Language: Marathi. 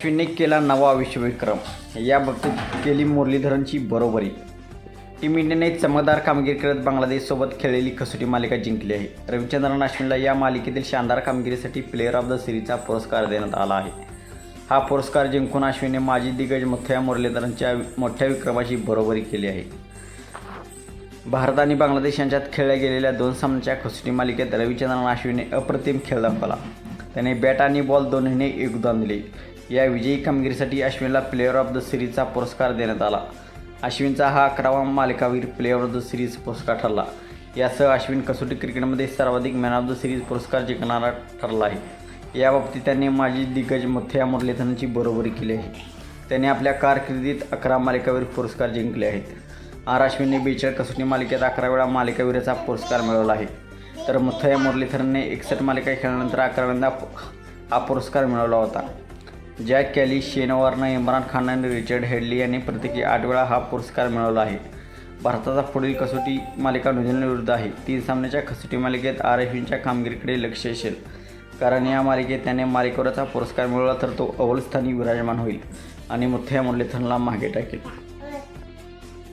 अश्विनने केला नवा विश्वविक्रम. या बाबतीत केली मुरलीधरनची बरोबरी. टीम इंडियाने चमकदार कामगिरी करत बांगलादेशसोबत खेळलेली कसोटी मालिका जिंकली आहे. रविचंद्रन अश्विनला या मालिकेतील शानदार कामगिरीसाठी प्लेअर ऑफ द सिरीजचा पुरस्कार देण्यात आला आहे. हा पुरस्कार जिंकून अश्विनने माजी दिग्गज मुथ्या मुरलीधरनच्या मोठ्या विक्रमाची बरोबरी केली आहे. भारत आणि बांगलादेश यांच्यात खेळल्या गेलेल्या दोन सामन्याच्या कसोटी मालिकेत रविचंद्रन अश्विनने अप्रतिम खेळ दाखवला. त्याने बॅट आणि बॉल दोन्हीने योगदान दिले. या विजयी कामगिरीसाठी अश्विनला प्लेअर ऑफ द सिरीजचा पुरस्कार देण्यात आला. अश्विनचा हा अकरावा मालिकावीर प्लेअर ऑफ द सिरीज पुरस्कार ठरला. यासह अश्विन कसोटी क्रिकेटमध्ये सर्वाधिक मॅन ऑफ द सिरीज पुरस्कार जिंकणारा ठरला आहे. याबाबतीत त्यांनी माजी दिग्गज मुथ्या मुरलीधरनची बरोबरी केली आहे. त्याने आपल्या कारकिर्दीत अकरा मालिकावीर पुरस्कार जिंकले आहेत. आर अश्विनने बेचाळ कसोटी मालिकेत अकरा वेळा मालिकावीराचा पुरस्कार मिळवला आहे. तर मुथया मुरलीधरनने एकसष्ट मालिका खेळल्यानंतर अकराव्यांदा हा पुरस्कार मिळवला होता. जॅक कॅली शेन वॉर्न इम्रान खान आणि रिचर्ड हेडली यांनी प्रत्येकी आठ वेळा हा पुरस्कार मिळवला आहे. भारताचा पुढील कसोटी मालिका न्यूझीलंडविरुद्ध आहे. तीन सामन्याच्या कसोटी मालिकेत आर अश्विनच्या कामगिरीकडे लक्ष असेल. कारण या मालिकेत त्याने मालिकेवरचा पुरस्कार मिळवला तर तो अव्वलस्थानी विराजमान होईल. आणि मुथ्या मुरलीथनला मागे टाकेल.